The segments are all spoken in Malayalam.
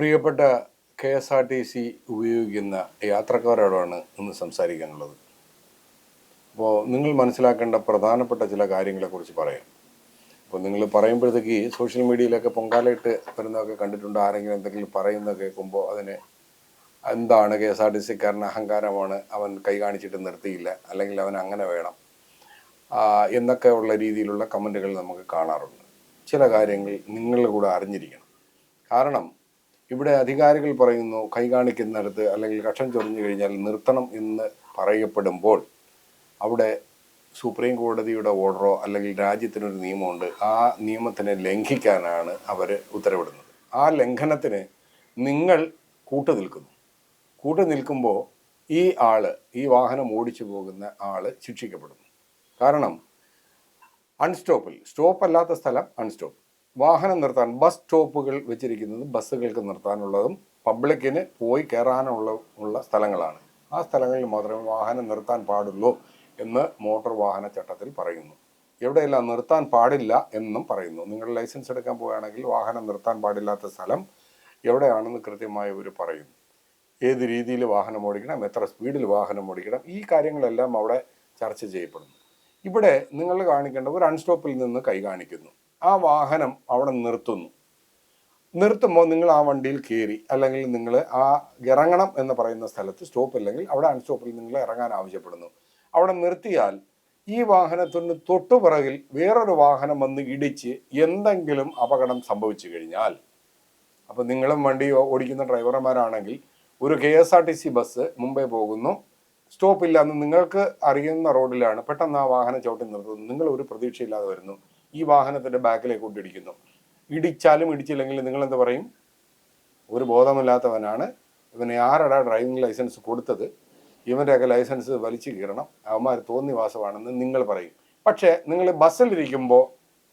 പ്രിയപ്പെട്ട K S R T C ഉപയോഗിക്കുന്ന യാത്രക്കാരോടാണ് ഇന്ന് സംസാരിക്കാനുള്ളത്. അപ്പോൾ നിങ്ങൾ മനസ്സിലാക്കേണ്ട പ്രധാനപ്പെട്ട ചില കാര്യങ്ങളെക്കുറിച്ച് പറയാം. അപ്പോൾ നിങ്ങൾ പറയുമ്പോഴത്തേക്ക് സോഷ്യൽ മീഡിയയിലൊക്കെ പൊങ്കാലയിട്ട് വരുന്നതൊക്കെ കണ്ടിട്ടുണ്ട്. ആരെങ്കിലും എന്തെങ്കിലും പറയുന്നത് കേൾക്കുമ്പോൾ അതിനെ എന്താണ് കെ എസ് ആർ ടി സിക്കാരന് അഹങ്കാരമാണ്? അവൻ കൈ കാണിച്ചിട്ട് നിർത്തിയില്ല. അല്ലെങ്കിൽ അവൻ അങ്ങനെ വേണം. എന്നൊക്കെ ഉള്ള രീതിയിലുള്ള കമന്റുകൾ നമുക്ക് കാണാറുണ്ട്. ചില കാര്യങ്ങൾ നിങ്ങളുടെ കൂടെ അറിഞ്ഞിരിക്കണം. കാരണം ഇവിടെ അധികാരികൾ പറയുന്നു കൈ കാണിക്കുന്നിടത്ത് അല്ലെങ്കിൽ കക്ഷം ചൊറിഞ്ഞു കഴിഞ്ഞാൽ നിർത്തണം എന്ന് പറയപ്പെടുമ്പോൾ അവിടെ സുപ്രീം കോടതിയുടെ ഓർഡറോ അല്ലെങ്കിൽ രാജ്യത്തിനൊരു നിയമമുണ്ട് ആ നിയമത്തിനെ ലംഘിക്കാനാണ് അവർ ഉത്തരവിടുന്നത്. ആ ലംഘനത്തിന് നിങ്ങൾ കൂട്ടു നിൽക്കുന്നു കൂട്ടു നിൽക്കുമ്പോൾ ഈ ആൾ ഈ വാഹനം ഓടിച്ചു പോകുന്ന ആൾ ശിക്ഷിക്കപ്പെടുന്നു. കാരണം അൺസ്റ്റോപ്പിൽ സ്റ്റോപ്പ് അല്ലാത്ത സ്ഥലം അൺസ്റ്റോപ്പ് വാഹനം നിർത്താൻ ബസ് സ്റ്റോപ്പുകൾ വെച്ചിരിക്കുന്നത് ബസ്സുകൾക്ക് നിർത്താനുള്ളതും പബ്ലിക്കിന് പോയി കയറാനുള്ള ഉള്ള സ്ഥലങ്ങളാണ്. ആ സ്ഥലങ്ങളിൽ മാത്രമേ വാഹനം നിർത്താൻ പാടുള്ളൂ എന്ന് മോട്ടോർ വാഹന ചട്ടത്തിൽ പറയുന്നു. എവിടെയെല്ലാം നിർത്താൻ പാടില്ല എന്നും പറയുന്നു. നിങ്ങൾ ലൈസൻസ് എടുക്കാൻ പോവുകയാണെങ്കിൽ വാഹനം നിർത്താൻ പാടില്ലാത്ത സ്ഥലം എവിടെയാണെന്ന് കൃത്യമായി ഒരു പറയുന്നു. ഏത് രീതിയിൽ വാഹനം ഓടിക്കണം എത്ര സ്പീഡിൽ വാഹനം ഓടിക്കണം ഈ കാര്യങ്ങളെല്ലാം അവിടെ ചർച്ച ചെയ്യപ്പെടുന്നു. ഇവിടെ നിങ്ങൾ കാണിക്കേണ്ട ഒരു അൺസ്റ്റോപ്പിൽ നിന്ന് കൈ കാണിക്കുന്നു. ആ വാഹനം അവിടെ നിർത്തുന്നു. നിർത്തുമ്പോൾ നിങ്ങൾ ആ വണ്ടിയിൽ കയറി അല്ലെങ്കിൽ നിങ്ങൾ ആ ഇറങ്ങണം എന്ന് പറയുന്ന സ്ഥലത്ത് സ്റ്റോപ്പ് ഇല്ലെങ്കിൽ അവിടെ അൺസ്റ്റോപ്പിൽ നിങ്ങൾ ഇറങ്ങാൻ ആവശ്യപ്പെടുന്നു. അവിടെ നിർത്തിയാൽ ഈ വാഹനത്തിന് തൊട്ടുപിറകിൽ വേറൊരു വാഹനം വന്ന് ഇടിച്ച് എന്തെങ്കിലും അപകടം സംഭവിച്ചു കഴിഞ്ഞാൽ അപ്പം നിങ്ങളും വണ്ടി ഓടിക്കുന്ന ഡ്രൈവർമാരാണെങ്കിൽ ഒരു K S R T C bus Mumbai പോകുന്നു. സ്റ്റോപ്പ് എന്ന് നിങ്ങൾക്ക് അറിയുന്ന റോഡിലാണ് പെട്ടെന്ന് ആ വാഹനം ചവിട്ടി നിർത്തുന്നു നിങ്ങൾ ഒരു പ്രതീക്ഷയില്ലാതെ വരുന്നു. ഈ വാഹനത്തിന്റെ ബാക്കിലേക്ക് കൊണ്ടിടിക്കുന്നു ഇടിച്ചാലും ഇടിച്ചില്ലെങ്കിൽ നിങ്ങൾ എന്ത് പറയും? ഒരു ബോധമില്ലാത്തവനാണ്. ഇവനെ ആരടാ ഡ്രൈവിംഗ് ലൈസൻസ് കൊടുത്തത്? ഇവന്റെയൊക്കെ ലൈസൻസ് വലിച്ചു കീറണം. അവന്മാർ തോന്നിവാസമാണെന്ന് നിങ്ങൾ പറയും. പക്ഷേ നിങ്ങൾ ബസ്സിലിരിക്കുമ്പോൾ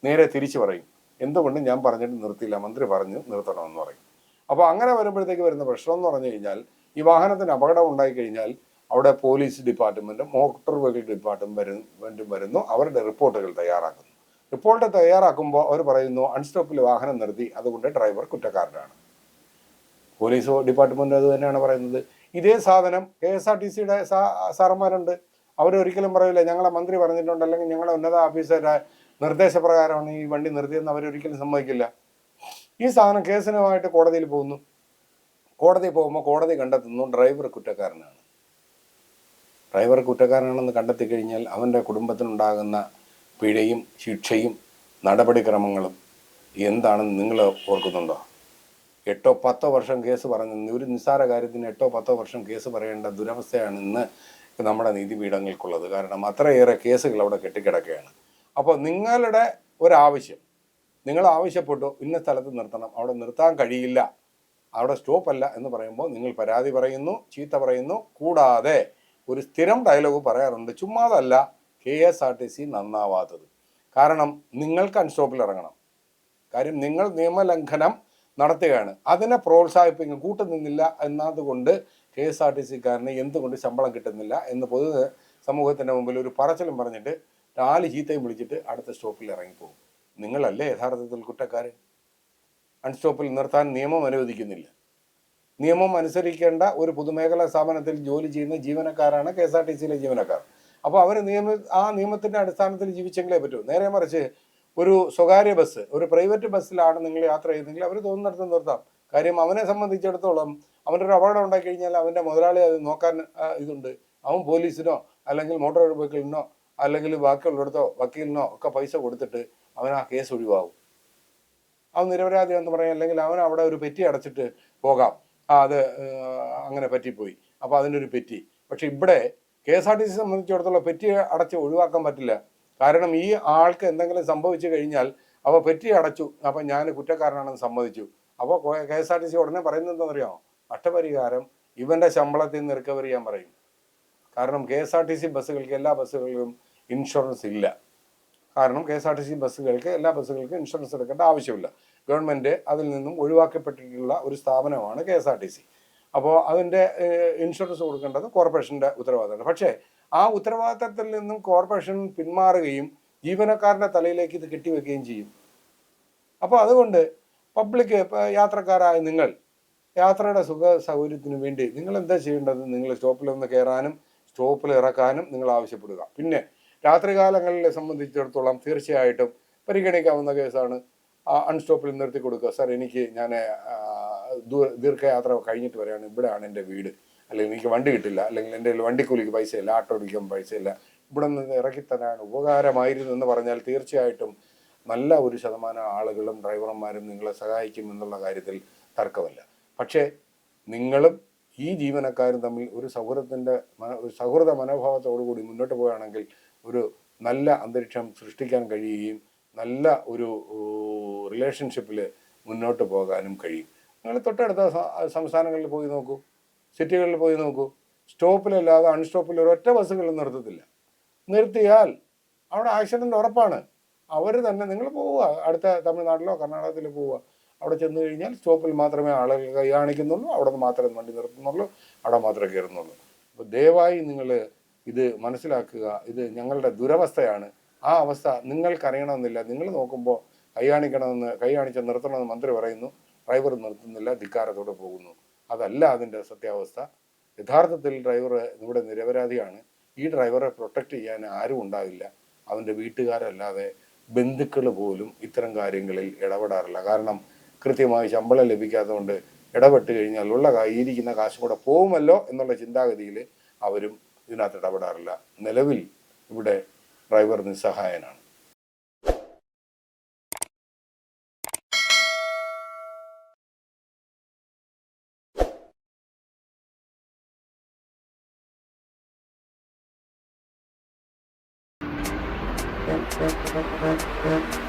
നേരെ തിരിച്ചു പറയും. എന്തുകൊണ്ട് ഞാൻ പറഞ്ഞിട്ട് നിർത്തിയില്ല? മന്ത്രി പറഞ്ഞു നിർത്തണമെന്ന് പറയും. അപ്പോൾ അങ്ങനെ വരുമ്പോഴത്തേക്ക് വരുന്ന പ്രശ്നം എന്ന് പറഞ്ഞു കഴിഞ്ഞാൽ ഈ വാഹനത്തിന് അപകടം ഉണ്ടായി കഴിഞ്ഞാൽ അവിടെ പോലീസ് ഡിപ്പാർട്ട്മെന്റും മോട്ടോർ വെഹിക്കിൾ ഡിപ്പാർട്ട്മെന്റും വരുന്നു. അവരുടെ റിപ്പോർട്ടുകൾ തയ്യാറാക്കുന്നു. റിപ്പോർട്ട് തയ്യാറാക്കുമ്പോൾ അവർ പറയുന്നു അൺസ്റ്റോപ്പിൽ വാഹനം നിർത്തി അതുകൊണ്ട് ഡ്രൈവർ കുറ്റക്കാരനാണ്. പോലീസ് ഡിപ്പാർട്ട്മെന്റ് അത് തന്നെയാണ് പറയുന്നത്. ഇതേ സാധനം കെ എസ് ആർ ടി സിയുടെ സാറന്മാരുണ്ട്. അവരൊരിക്കലും പറയില്ല ഞങ്ങളെ മന്ത്രി പറഞ്ഞിട്ടുണ്ട് അല്ലെങ്കിൽ ഞങ്ങളെ ഉന്നത ഓഫീസറുടെ നിർദ്ദേശപ്രകാരമാണ് ഈ വണ്ടി നിർത്തിയെന്ന് അവരൊരിക്കലും സമ്മതിക്കില്ല. ഈ സാധനം കേസിനുമായിട്ട് കോടതിയിൽ പോകുന്നു. കോടതി പോകുമ്പോൾ കോടതി കണ്ടെത്തുന്നു ഡ്രൈവർ കുറ്റക്കാരനാണ്. ഡ്രൈവർ കുറ്റക്കാരനാണെന്ന് കണ്ടെത്തി കഴിഞ്ഞാൽ അവന്റെ കുടുംബത്തിനുണ്ടാകുന്ന പിഴയും ശിക്ഷയും നടപടിക്രമങ്ങളും എന്താണെന്ന് നിങ്ങൾ ഓർക്കുന്നുണ്ടോ? എട്ടോ പത്തോ വർഷം കേസ് പറഞ്ഞ ഒരു നിസ്സാര കാര്യത്തിന് എട്ടോ പത്തോ വർഷം കേസ് പറയേണ്ട ദുരവസ്ഥയാണ് ഇന്ന് നമ്മുടെ നീതിപീഠങ്ങൾക്കുള്ളത്. കാരണം അത്രയേറെ കേസുകൾ അവിടെ കെട്ടിക്കിടക്കുകയാണ്. അപ്പോൾ നിങ്ങളുടെ ഒരാവശ്യം നിങ്ങൾ ആവശ്യപ്പെട്ടു ഇന്ന സ്ഥലത്ത് നിർത്തണം അവിടെ നിർത്താൻ കഴിയില്ല അവിടെ സ്റ്റോപ്പ് അല്ല എന്ന് പറയുമ്പോൾ നിങ്ങൾ പരാതി പറയുന്നു ചീത്ത പറയുന്നു കൂടാതെ ഒരു സ്ഥിരം ഡയലോഗ് പറയാറുണ്ട് ചുമ്മാതല്ല K S R T C നന്നാവാത്തത്. കാരണം നിങ്ങൾക്ക് അൺസ്റ്റോപ്പിൽ ഇറങ്ങണം കാര്യം നിങ്ങൾ നിയമലംഘനം നടത്തുകയാണ്. അതിനെ പ്രോത്സാഹിപ്പിക്കും. കൂട്ടുനിന്നില്ല എന്നതുകൊണ്ട് കെ എസ് ആർ ടി സിക്കാരന് എന്തുകൊണ്ട് ശമ്പളം കിട്ടുന്നില്ല എന്ന് പൊതു സമൂഹത്തിന്റെ മുമ്പിൽ ഒരു പറച്ചിലും പറഞ്ഞിട്ട് നാല് ചീത്തയും വിളിച്ചിട്ട് അടുത്ത സ്റ്റോപ്പിൽ ഇറങ്ങിപ്പോകും. നിങ്ങളല്ലേ യഥാർത്ഥത്തിൽ കുറ്റക്കാരൻ? അൺസ്റ്റോപ്പിൽ നിർത്താൻ നിയമം അനുവദിക്കുന്നില്ല. നിയമം അനുസരിക്കേണ്ട ഒരു പൊതുമേഖലാ സ്ഥാപനത്തിൽ ജോലി ചെയ്യുന്ന ജീവനക്കാരാണ് കെ എസ് ആർ ടി സിയിലെ ജീവനക്കാർ. അപ്പോൾ അവർ നിയമ ആ നിയമത്തിന്റെ അടിസ്ഥാനത്തിൽ ജീവിച്ചെങ്കിലേ പറ്റൂ. നേരെ മറിച്ച് ഒരു സ്വകാര്യ ബസ് ഒരു പ്രൈവറ്റ് ബസ്സിലാണ് നിങ്ങൾ യാത്ര ചെയ്യുന്നതെങ്കിൽ അവർ തോന്നുന്നിടത്ത് നിർത്താം. കാര്യം അവനെ സംബന്ധിച്ചിടത്തോളം അവന്റെ ഒരു അപകടം ഉണ്ടായി കഴിഞ്ഞാൽ അവന്റെ മുതലാളി അത് നോക്കാൻ ഇതുണ്ട്. അവൻ പോലീസിനോ അല്ലെങ്കിൽ മോട്ടോർ വെഹിക്കിളിനോ അല്ലെങ്കിൽ ബാക്കിയുള്ളിടത്തോ വക്കീലിനോ ഒക്കെ പൈസ കൊടുത്തിട്ട് അവൻ ആ കേസ് ഒഴിവാകും. അവൻ നിരപരാധി എന്ന് പറയാം. അല്ലെങ്കിൽ അവൻ അവിടെ ഒരു പെറ്റി അടച്ചിട്ട് പോകാം. ആ അത് അങ്ങനെ പറ്റിപ്പോയി. അപ്പോൾ അതിന്റെ ഒരു പെറ്റി. പക്ഷെ ഇവിടെ K S R T C സംബന്ധിച്ചിടത്തോളം പെറ്റി അടച്ച് ഒഴിവാക്കാൻ പറ്റില്ല. കാരണം ഈ ആൾക്ക് എന്തെങ്കിലും സംഭവിച്ചു കഴിഞ്ഞാൽ അവ പെറ്റി അടച്ചു. അപ്പം ഞാൻ കുറ്റക്കാരനാണെന്ന് സമ്മതിച്ചു. അപ്പോൾ K S R T C ഉടനെ പറയുന്നത് എന്താണെന്നറിയാമോ? നഷ്ടപരിഹാരം ഇവന്റെ ശമ്പളത്തിൽ നിന്ന് റിക്കവർ ചെയ്യാൻ പറയും. കാരണം K S R T C ബസ്സുകൾക്ക് എല്ലാ ബസ്സുകളിലും ഇൻഷുറൻസ് ഇല്ല. കാരണം K S R T C ബസ്സുകൾക്ക് എല്ലാ ബസ്സുകൾക്കും ഇൻഷുറൻസ് എടുക്കേണ്ട ആവശ്യമില്ല. ഗവൺമെന്റ് അതിൽ നിന്നും ഒഴിവാക്കപ്പെട്ടിട്ടുള്ള ഒരു സ്ഥാപനമാണ് K S R T C. അപ്പോൾ അതിന്റെ ഇൻഷുറൻസ് കൊടുക്കേണ്ടത് കോർപ്പറേഷന്റെ ഉത്തരവാദിത്തമാണ്. പക്ഷേ ആ ഉത്തരവാദിത്തത്തിൽ നിന്നും കോർപ്പറേഷൻ പിന്മാറുകയും ജീവനക്കാരന്റെ തലയിലേക്ക് ഇത് കെട്ടിവെക്കുകയും ചെയ്യും. അപ്പോൾ അതുകൊണ്ട് പബ്ലിക് യാത്രക്കാരായ നിങ്ങൾ യാത്രയുടെ സുഖ സൗകര്യത്തിന് വേണ്ടി നിങ്ങൾ എന്താ ചെയ്യേണ്ടത്? നിങ്ങൾ സ്റ്റോപ്പിൽ ഒന്ന് കയറാനും സ്റ്റോപ്പിൽ ഇറക്കാനും നിങ്ങൾ ആവശ്യപ്പെടുക. പിന്നെ രാത്രികാലങ്ങളെ സംബന്ധിച്ചിടത്തോളം തീർച്ചയായിട്ടും പരിഗണിക്കാവുന്ന കേസാണ് അൺസ്റ്റോപ്പിൽ നിർത്തി കൊടുക്കുക. സാർ എനിക്ക് ഞാൻ ദീർഘയാത്ര കഴിഞ്ഞിട്ട് വരികയാണ് ഇവിടെയാണ് എന്റെ വീട്. അല്ലെങ്കിൽ എനിക്ക് വണ്ടി കിട്ടില്ല. അല്ലെങ്കിൽ എന്റെ വണ്ടിക്കൂലിക്ക് പൈസയില്ല ആട്ടോ ഓടിക്കാൻ പൈസയില്ല. ഇവിടെ നിന്ന് ഇറക്കി തരാൻ ഉപകാരമായിരുന്നു എന്ന് പറഞ്ഞാൽ തീർച്ചയായിട്ടും നല്ല ഒരു ശതമാനം ആളുകളും ഡ്രൈവർമാരും നിങ്ങളെ സഹായിക്കും എന്നുള്ള കാര്യത്തിൽ തർക്കമല്ല. പക്ഷേ നിങ്ങളും ഈ ജീവനക്കാരും തമ്മിൽ ഒരു സൗഹൃദത്തിന്റെ ഒരു സൗഹൃദ മനോഭാവത്തോടു കൂടി മുന്നോട്ട് പോവുകയാണെങ്കിൽ ഒരു നല്ല അന്തരീക്ഷം സൃഷ്ടിക്കാൻ കഴിയുകയും നല്ല ഒരു റിലേഷൻഷിപ്പിൽ മുന്നോട്ട് പോകാനും കഴിയും. നിങ്ങൾ തൊട്ടടുത്ത സംസ്ഥാനങ്ങളിൽ പോയി നോക്കൂ. സിറ്റികളിൽ പോയി നോക്കൂ. സ്റ്റോപ്പിലല്ലാതെ അൺസ്റ്റോപ്പിൽ ഒരൊറ്റ ബസ്സുകളും നിർത്തത്തില്ല. നിർത്തിയാൽ അവിടെ ആക്സിഡന്റ് ഉറപ്പാണ്. അവർ തന്നെ നിങ്ങൾ പോവുക. അടുത്ത തമിഴ്നാട്ടിലോ കർണാടകത്തിലോ പോവുക. അവിടെ ചെന്ന് കഴിഞ്ഞാൽ സ്റ്റോപ്പിൽ മാത്രമേ ആളുകൾ കൈ കാണിക്കുന്നുള്ളൂ അവിടെ നിന്ന് മാത്രമേ വണ്ടി നിർത്തുന്നുള്ളൂ. അവിടെ മാത്രമേ കയറുന്നുള്ളൂ. അപ്പോൾ ദയവായി നിങ്ങൾ ഇത് മനസ്സിലാക്കുക. ഇത് ഞങ്ങളുടെ ദുരവസ്ഥയാണ്. ആ അവസ്ഥ നിങ്ങൾക്കറിയണമെന്നില്ല. നിങ്ങൾ നോക്കുമ്പോൾ കൈ കാണിക്കണമെന്ന് കൈ കാണിച്ച് നിർത്തണമെന്ന് മന്ത്രി പറയുന്നു. ഡ്രൈവർ നിർത്തുന്നില്ല ധിക്കാരത്തോടെ പോകുന്നു. അതല്ല അതിന്റെ സത്യാവസ്ഥ. യഥാർത്ഥത്തിൽ ഡ്രൈവർ ഇവിടെ നിരപരാധിയാണ്. ഈ ഡ്രൈവറെ പ്രൊട്ടക്റ്റ് ചെയ്യാൻ ആരും ഉണ്ടാവില്ല. അവന്റെ വീട്ടുകാരല്ലാതെ ബന്ധുക്കൾ പോലും ഇത്തരം കാര്യങ്ങളിൽ ഇടപെടാറില്ല. കാരണം കൃത്യമായി ശമ്പളം ലഭിക്കാത്തതുകൊണ്ട് ഇടപെട്ട് കഴിഞ്ഞാൽ ഉള്ള കയ്യിരിക്കുന്ന കാശും കൂടെ പോകുമല്ലോ എന്നുള്ള ചിന്താഗതിയിൽ അവരും ഇതിനകത്ത് ഇടപെടാറില്ല. നിലവിൽ ഇവിടെ ഡ്രൈവർ നിസ്സഹായനാണ്. Thank you.